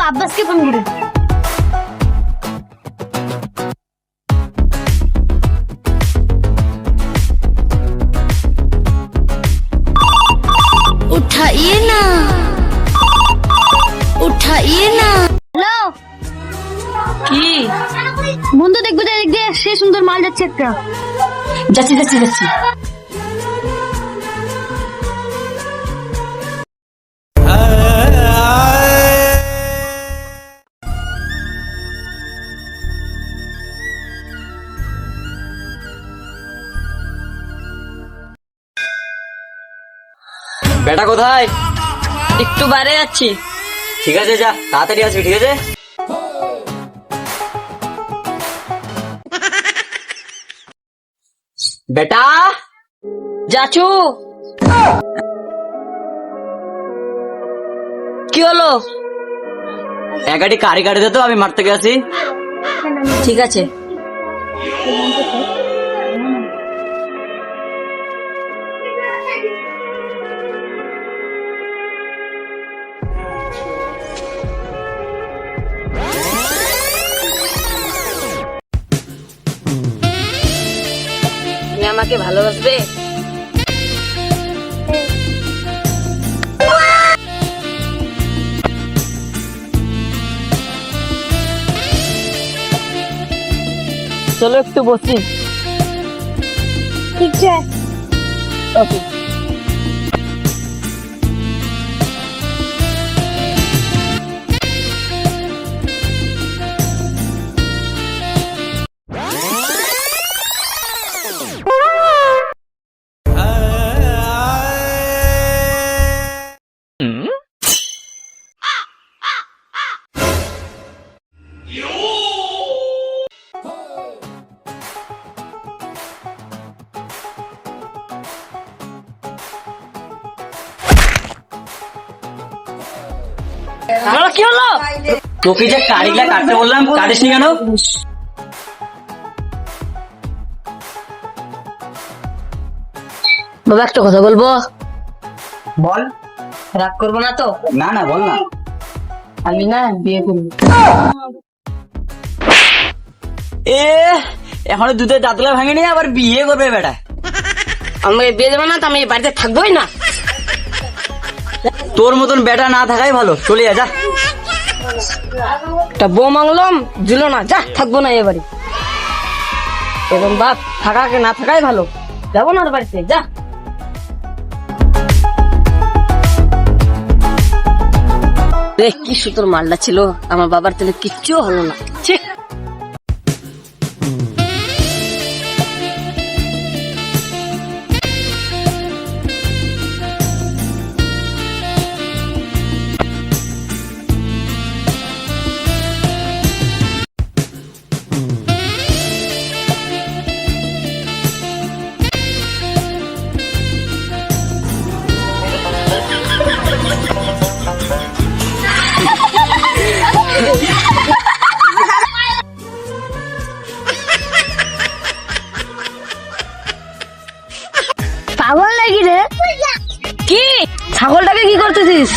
बाप बस के पण হ্যালো? কি? বন্ধু দেখবে এদিক সে সুন্দর মাল যাচ্ছে একটা। যাচ্ছি যাচ্ছি যাচ্ছি। বেটা কোথায়? একটু বাইরে যাচ্ছি। ঠিক আছে, যা, তাড়াতাড়ি আসবি, ঠিক আছে? বেটা? যাচু কি হলো? একাটি কারি কাটি দে তো আমি মারতে গেছি। ঠিক আছে। আমাকে ভালোবাসবে? চলো একটু বসি। ঠিক আছে। ওকে কি হলো? তোকে যে কারিগুলা কাটতে বললাম কাটিস নি কেন? বাবা একটা কথা বলব? বল। রাগ করব না তো? না না বল না। আমি না বিয়ে করব। এ এখনও দুধের দাঁতলা ভাঙেনি আবার বিয়ে করবে বেটা। আমাকে বিয়ে দেবে না তো আমি বাড়িতে থাকবোই না। তোর মতন বেটা না থাকাই ভালো। চলে যা যা। একটা বউ মাংলাম দিল না যা থাকব না এ বাড়ি। এবং বাপ থাকাকে না থাকাই ভালো। যাব না ওর বাড়িতে যা। রে কি সুতোর মালটা ছিল? আমার বাবার তেলে কিচ্ছু হলো না। নাকি রে কি? ছাগলটাকে কি করতেছিস?